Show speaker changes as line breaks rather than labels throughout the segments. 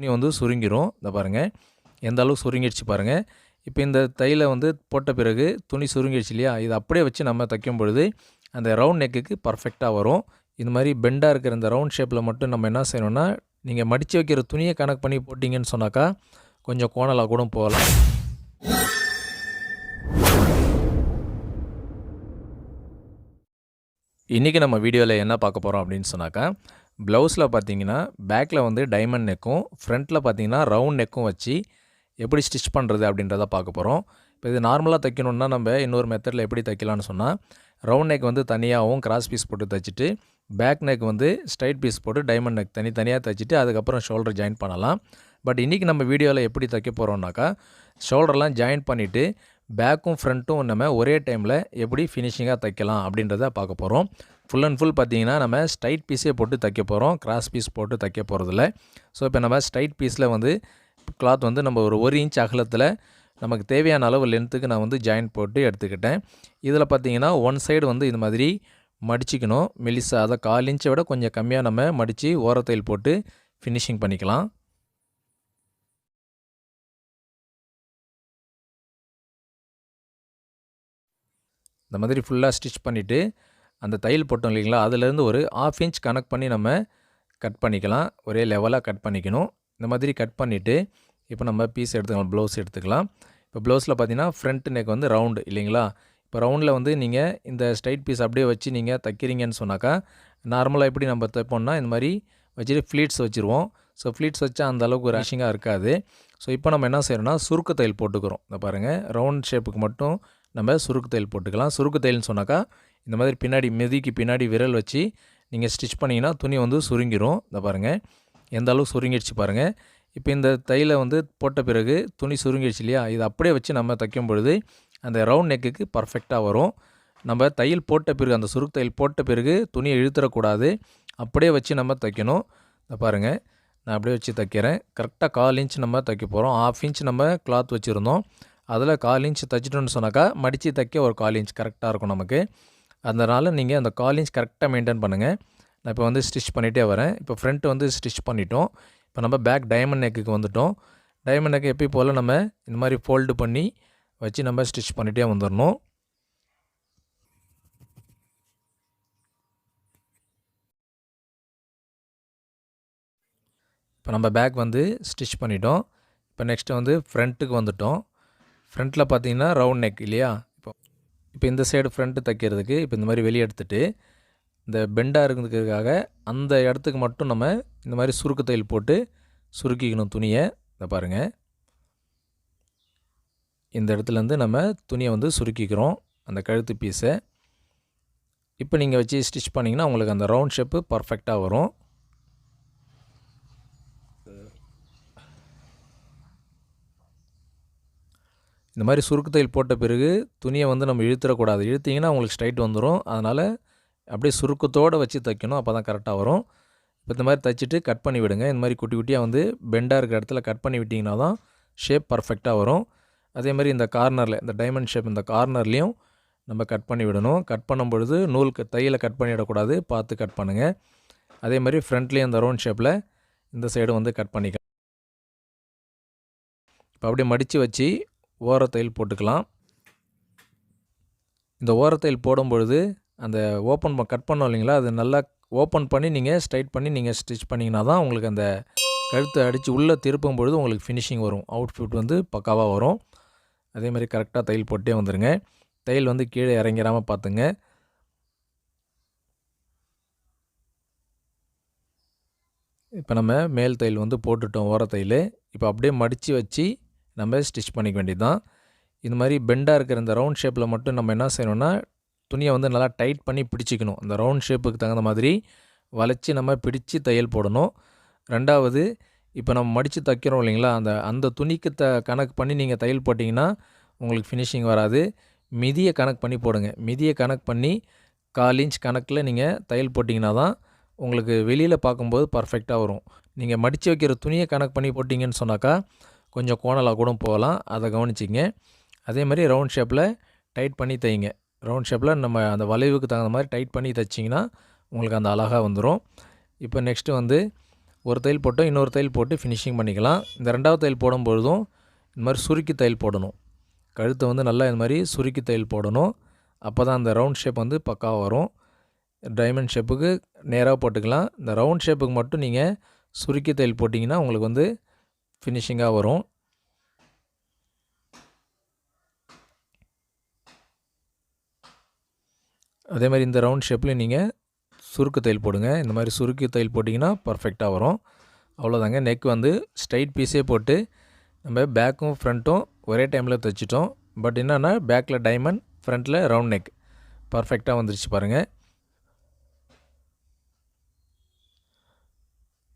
துணி வந்து சுருங்கிரும். இந்த பாருங்கள் எந்த அளவுக்கு சுருங்கிடுச்சு பாருங்கள் இப்போ இந்த தையில் வந்து போட்ட பிறகு துணி சுருங்கிடுச்சு இல்லையா? இது அப்படியே வச்சு நம்ம தைக்கும் பொழுது அந்த ரவுண்ட் நெக்குக்கு பர்ஃபெக்டாக வரும். இந்த மாதிரி பெண்டாக இருக்கிற இந்த ரவுண்ட் ஷேப்பில் மட்டும் நம்ம என்ன செய்யணும்னா நீங்கள் மடித்து வைக்கிற துணியை கணக்கு பண்ணி போட்டிங்கன்னு சொன்னாக்கா கொஞ்சம் கோணலாக கூட போகலாம். இன்றைக்கி நம்ம வீடியோவில் என்ன பார்க்க போகிறோம் அப்படின்னு சொன்னாக்கா ப்ளவுஸில் பார்த்தீங்கன்னா பேக்கில் வந்து டைமண்ட் நெக்கும் ஃப்ரண்ட்டில் பார்த்தீங்கன்னா ரவுண்ட் நெக்கும் வச்சு எப்படி ஸ்டிச் பண்ணுறது அப்படின்றத பார்க்க போகிறோம். இப்போ இது நார்மலாக தைக்கணுன்னா நம்ம இன்னொரு மெத்தடில் எப்படி தைக்கலாம்னு சொன்னால் ரவுண்ட் நெக் வந்து தனியாகவும் கிராஸ் பீஸ் போட்டு தைச்சிட்டு பேக் நெக் வந்து ஸ்ட்ரைட் பீஸ் போட்டு டைமண்ட் நெக் தனித்தனியாக தைச்சிட்டு அதுக்கப்புறம் ஷோல்டர் ஜாயின் பண்ணலாம். பட் இன்றைக்கி நம்ம வீடியோவில் எப்படி தைக்க போகிறோம்னாக்கா ஷோல்டர்லாம் ஜாயின் பண்ணிவிட்டு பேக்கும் ஃப்ரண்ட்டும் நம்ம ஒரே டைமில் எப்படி ஃபினிஷிங்காக தைக்கலாம் அப்படின்றத பார்க்க போகிறோம். ஃபுல் அண்ட் ஃபுல் பார்த்தீங்கன்னா நம்ம ஸ்ட்ரைட் பீஸே போட்டு தைக்க போகிறோம் கிராஸ் பீஸ் போட்டு தைக்க போகிறதில்ல ஸோ இப்போ நம்ம ஸ்ட்ரைட் பீஸில் வந்து கிளாத் வந்து நம்ம ஒரு ஒரு இன்ச் அகலத்தில் நமக்கு தேவையான அளவு லென்த்துக்கு நான் வந்து ஜாயின் போட்டு எடுத்துக்கிட்டேன். இதில் பார்த்தீங்கன்னா ஒன் சைடு வந்து இது மாதிரி மடிச்சிக்கணும். மெலிசா அதை கால் இன்ச்சை விட கொஞ்சம் கம்மியாக நம்ம மடித்து ஓரத்தையில் போட்டு ஃபினிஷிங் பண்ணிக்கலாம். இந்த மாதிரி ஃபுல்லாக ஸ்டிச் பண்ணிவிட்டு அந்த தையல் போட்டோம் இல்லைங்களா? அதுலேருந்து ஒரு ஆஃப் இன்ச் கனெக்ட் பண்ணி நம்ம கட் பண்ணிக்கலாம். ஒரே லெவலாக கட் பண்ணிக்கணும். இந்த மாதிரி கட் பண்ணிவிட்டு இப்போ நம்ம பீஸ் எடுத்துக்கலாம் ப்ளவுஸ் எடுத்துக்கலாம். இப்போ ப்ளவுஸில் பார்த்தீங்கன்னா ஃப்ரண்ட் நெக் வந்து ரவுண்டு இல்லைங்களா? இப்போ ரவுண்டில் வந்து நீங்கள் இந்த ஸ்ட்ரைட் பீஸ் அப்படியே வச்சு நீங்கள் தைக்கிறீங்கன்னு சொன்னாக்கா நார்மலாக எப்படி நம்ம தைப்போம்னா இந்த மாதிரி வச்சுட்டு ஃப்ளீட்ஸ் வச்சுருவோம். ஸோ ஃப்ளீட்ஸ் வச்சா அந்த அளவுக்கு ரேஷிங்காக இருக்காது. ஸோ இப்போ நம்ம என்ன செய்யணும்னா சுருக்கு தையல் போட்டுக்கிறோம். இந்த பாருங்கள் ரவுண்ட் ஷேப்புக்கு மட்டும் நம்ம சுருக்கு தையல் போட்டுக்கலாம். சுருக்கு தையல்னு சொன்னாக்கா இந்த மாதிரி பின்னாடி மெதிக்கு பின்னாடி விரல் வச்சு நீங்கள் ஸ்டிச் பண்ணிங்கன்னா துணி வந்து சுருங்கிடும் இந்த பாருங்கள் எந்த அளவுக்கு சுருங்கிடுச்சு பாருங்கள் இப்போ இந்த தையலை வந்து போட்ட பிறகு துணி சுருங்கிடுச்சு இல்லையா? இது அப்படியே வச்சு நம்ம தைக்கும் பொழுது அந்த ரவுண்ட் நெக்குக்கு பர்ஃபெக்டாக வரும். நம்ம தையல் போட்ட பிறகு அந்த சுருக்கு தையல் போட்ட பிறகு துணியை இழுத்துறக்கூடாது. அப்படியே வச்சு நம்ம தைக்கணும். இந்த பாருங்கள் நான் அப்படியே வச்சு தைக்கிறேன். கரெக்டாக கால் இன்ச் நம்ம தைக்க போகிறோம் ஆஃப் இன்ச் நம்ம கிளாத் வச்சுருந்தோம். அதில் கால் இன்ச் தைச்சிட்டோன்னு சொன்னாக்கா மடித்து தைக்க ஒரு கால் இன்ச் கரெக்டாக இருக்கும் நமக்கு. அதனால் நீங்கள் அந்த கால் இன்ச் கரெக்டாக மெயின்டைன் பண்ணுங்கள் நான் இப்போ வந்து ஸ்டிச் பண்ணிகிட்டே வரேன். இப்போ ஃப்ரண்ட் வந்து ஸ்டிச் பண்ணிட்டோம். இப்போ நம்ம பேக் டைமண்ட் நெக்குக்கு வந்துட்டோம். டைமண்ட் நெக் எப்பயும் போல் நம்ம இந்த மாதிரி ஃபோல்டு பண்ணி வச்சு நம்ம ஸ்டிச் பண்ணிகிட்டே வந்துடணும் இப்போ நம்ம பேக் வந்து ஸ்டிச் பண்ணிட்டோம். இப்போ நெக்ஸ்ட்டு வந்து ஃப்ரண்ட்டுக்கு வந்துட்டோம். ஃப்ரண்ட்டில் பார்த்தீங்கன்னா ரவுண்ட் நெக் இல்லையா? இப்போ இந்த சைடு ஃப்ரண்ட்டு தைக்கிறதுக்கு இப்போ இந்த மாதிரி வெளியே எடுத்துகிட்டு இந்த பெண்டாக இருக்கிறதுக்காக அந்த இடத்துக்கு மட்டும் நம்ம இந்த மாதிரி சுருக்கு தையல் போட்டு சுருக்கிக்கணும் துணியை. இதை பாருங்கள் இந்த இடத்துலேருந்து நம்ம துணியை வந்து சுருக்கிக்கிறோம் அந்த கழுத்து பீஸை இப்போ நீங்கள் வச்சு ஸ்டிச் பண்ணிங்கன்னா உங்களுக்கு அந்த ரவுண்ட் ஷேப்பு பர்ஃபெக்டாக வரும். இந்த மாதிரி சுருக்கு தையல் போட்ட பிறகு துணியை வந்து நம்ம இழுத்துறக்கூடாது இழுத்திங்கன்னா உங்களுக்கு ஸ்ட்ரைட் வந்துடும் அதனால் அப்படியே சுருக்கத்தோடு வச்சு தைக்கணும். அப்போ தான் கரெக்டாக வரும். இப்போ இந்த மாதிரி தைச்சிட்டு கட் பண்ணி விடுங்க. இந்த மாதிரி குட்டி குட்டியாக வந்து பெண்டாக இருக்கிற இடத்துல கட் பண்ணி விட்டிங்கன்னா தான் ஷேப் பர்ஃபெக்டாக வரும். அதே மாதிரி இந்த கார்னரில் இந்த டைமண்ட் ஷேப் இந்த கார்னர்லேயும் நம்ம கட் பண்ணி விடணும். கட் பண்ணும் பொழுது நூலுக்கு தையலை கட் பண்ணிவிடக்கூடாது பார்த்து கட் பண்ணுங்கள் அதே மாதிரி ஃப்ரண்ட்லேயும் இந்த ரவுண்ட் ஷேப்பில் இந்த சைடு வந்து கட் பண்ணிக்க இப்போ அப்படியே மடித்து வச்சு ஓரத்தையில் போட்டுக்கலாம். இந்த ஓரத்தையில் போடும்பொழுது அந்த ஓப்பன் கட் பண்ணோம் இல்லைங்களா? அது நல்லா ஓப்பன் பண்ணி நீங்கள் ஸ்ட்ரைட் பண்ணி நீங்கள் ஸ்டிச் பண்ணிங்கன்னா தான் உங்களுக்கு அந்த கழுத்தை அடித்து உள்ளே திருப்பும் பொழுது உங்களுக்கு ஃபினிஷிங் வரும். அவுட்ஃபிட் வந்து பக்காவாக வரும். அதே மாதிரி கரெக்டாக தையல் போட்டே வந்துடுங்க தையல் வந்து கீழே இறங்கிடாமல் பார்த்துங்க. இப்போ நம்ம மேல் தையல் வந்து போட்டுட்டோம் ஓர தையல் இப்போ அப்படியே மடித்து வச்சு நம்ம ஸ்டிச் பண்ணிக்க வேண்டியது தான் இந்த மாதிரி பெண்டாக இருக்கிற இந்த ரவுண்ட் ஷேப்பில் மட்டும் நம்ம என்ன செய்யணும்னா துணியை வந்து நல்லா டைட் பண்ணி பிடிச்சிக்கணும். அந்த ரவுண்ட் ஷேப்புக்கு தகுந்த மாதிரி வளைச்சி நம்ம பிடிச்சி தையல் போடணும். ரெண்டாவது இப்போ நம்ம மடித்து தைக்கிறோம் இல்லைங்களா? அந்த அந்த துணிக்கு த கணக்கு பண்ணி நீங்கள் தையல் போட்டிங்கன்னா உங்களுக்கு ஃபினிஷிங் வராது. மிதியை கணக்கு பண்ணி போடுங்க. மிதியை கணக்கு பண்ணி கால் இன்ச் கணக்கில் நீங்கள் தையல் போட்டிங்கன்னா தான் உங்களுக்கு வெளியில் பார்க்கும்போது பர்ஃபெக்டாக வரும். நீங்கள் மடித்து வைக்கிற துணியை கணக்கு பண்ணி போட்டிங்கன்னு சொன்னாக்கா கொஞ்சம் கோணலாக கூட போகலாம். அதை கவனிச்சிங்க. அதே மாதிரி ரவுண்ட் ஷேப்பில் டைட் பண்ணி தைங்க. ரவுண்ட் ஷேப்பில் நம்ம அந்த வளைவுக்கு தகுந்த மாதிரி டைட் பண்ணி தைச்சிங்கன்னா உங்களுக்கு அந்த அழகாக வந்துடும் இப்போ நெக்ஸ்ட்டு வந்து ஒரு தையல் போட்டோம் இன்னொரு தையல் போட்டு ஃபினிஷிங் பண்ணிக்கலாம். இந்த ரெண்டாவது தையல் போடும்பொழுதும் இந்த மாதிரி சுருக்கி தையல் போடணும். கழுத்தை வந்து நல்லா இந்த மாதிரி சுருக்கி தையல் போடணும். அப்போ தான் அந்த ரவுண்ட் ஷேப் வந்து பக்காவாக வரும். டைமண்ட் ஷேப்புக்கு நேராக போட்டுக்கலாம். இந்த ரவுண்ட் ஷேப்புக்கு மட்டும் நீங்கள் சுருக்கி தையல் போட்டிங்கன்னா உங்களுக்கு வந்து ஃபினிஷிங்காக வரும். அதே மாதிரி இந்த ரவுண்ட் ஷேப்பில் நீங்கள் சுருக்கு தையல் போடுங்க. இந்த மாதிரி சுருக்கி தையல் போட்டிங்கன்னா பர்ஃபெக்டாக வரும். அவ்வளோதாங்க நெக் வந்து ஸ்ட்ரைட் பீஸே போட்டு நம்ம பேக்கும் ஃப்ரண்ட்டும் ஒரே டைமில் தைச்சிட்டோம். பட் என்னென்னா பேக்கில் டைமண்ட் ஃப்ரண்ட்டில் ரவுண்ட் நெக் பர்ஃபெக்டாக வந்துருச்சு பாருங்கள்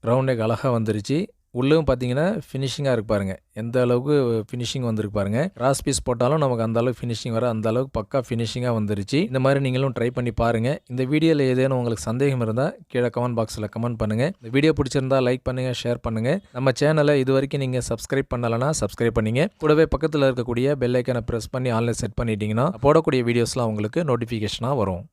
ரவுண்ட் நெக் அழகாக வந்துருச்சு. உள்ளேயும் பார்த்தீங்கன்னா ஃபினிஷிங்காக இருக்கு பாருங்கள் எந்த அளவுக்கு ஃபினிஷிங் வந்திருக்கு பாருங்கள் கிராஸ் பீஸ் போட்டாலும் நமக்கு அந்த அளவுக்கு ஃபினிஷிங் வர அந்த அளவுக்கு பக்கா ஃபினிஷிங்காக வந்துருச்சு. இந்த மாதிரி நீங்களும் ட்ரை பண்ணி பாருங்கள் இந்த வீடியோவில் ஏதேனும் உங்களுக்கு சந்தேகம் இருந்தால் கீழே கமெண்ட் பாக்ஸில் கமெண்ட் பண்ணுங்கள் இந்த வீடியோ பிடிச்சிருந்தா லைக் பண்ணுங்கள் ஷேர் பண்ணுங்கள் நம்ம சேனலை இது வரைக்கும் நீங்கள் சப்ஸ்கிரைப் பண்ணலைன்னா சப்ஸ்கிரைப் பண்ணிங்க. கூடவே பக்கத்தில் இருக்கக்கூடிய பெல் ஐக்கனை ப்ரெஸ் பண்ணி ஆன்லைன் செட் பண்ணிட்டீங்கன்னா போடக்கூடிய வீடியோஸ்லாம் உங்களுக்கு நோட்டிஃபிகேஷனாக வரும்.